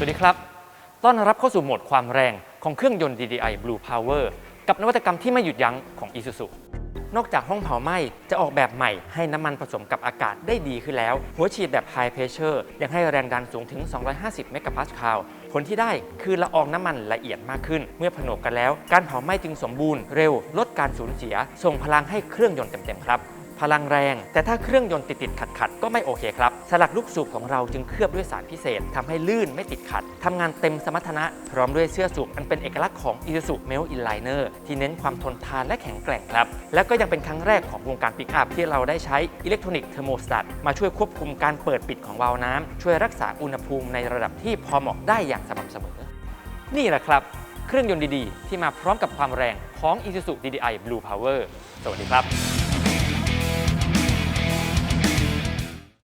สวัสดีครับ ต้อนรับเข้าสู่โหมดความแรงของเครื่องยนต์ DDI Blue Power กับนวัตกรรมที่ไม่หยุดยั้งของ Isuzu นอกจากห้องเผาไหม้จะออกแบบใหม่ให้น้ำมันผสมกับอากาศได้ดีขึ้นแล้ว หัวฉีดแบบ High Pressure ยังให้แรงดันสูงถึง 250 เมกะพาสคาลผลที่ได้คือละอองน้ำมันละเอียดมากขึ้น เมื่อผนวกกันแล้ว การเผาไหม้จึงสมบูรณ์เร็ว ลดการสูญเสีย ส่งพลังให้เครื่องยนต์เต็มๆครับ พลังแรง แต่ถ้าเครื่องยนต์ติดติดขัดขัดก็ไม่โอเคครับ สลักลูกสูบของเราจึงเคลือบด้วยสารพิเศษทำให้ลื่นไม่ติดขัดทำงานเต็มสมรรถนะ พร้อมด้วยเสื้อสูบอันเป็นเอกลักษณ์ของ Isuzu Melt Inliner ที่เน้นความทนทานและแข็งแกร่งครับ และก็ยังเป็นครั้งแรกของวงการปิกอัพที่เราได้ใช้อิเล็กทรอนิกส์เทอร์โมสตัตมาช่วยควบคุมการเปิดปิดของวาล์วน้ำช่วยรักษาอุณหภูมิในระดับที่พอเหมาะได้อย่างสม่ำเสมอ นี่แหละครับเครื่องยนต์ดีๆ ที่มาพร้อมกับความแรงของ Isuzu DDI Blue Power สวัสดีครับ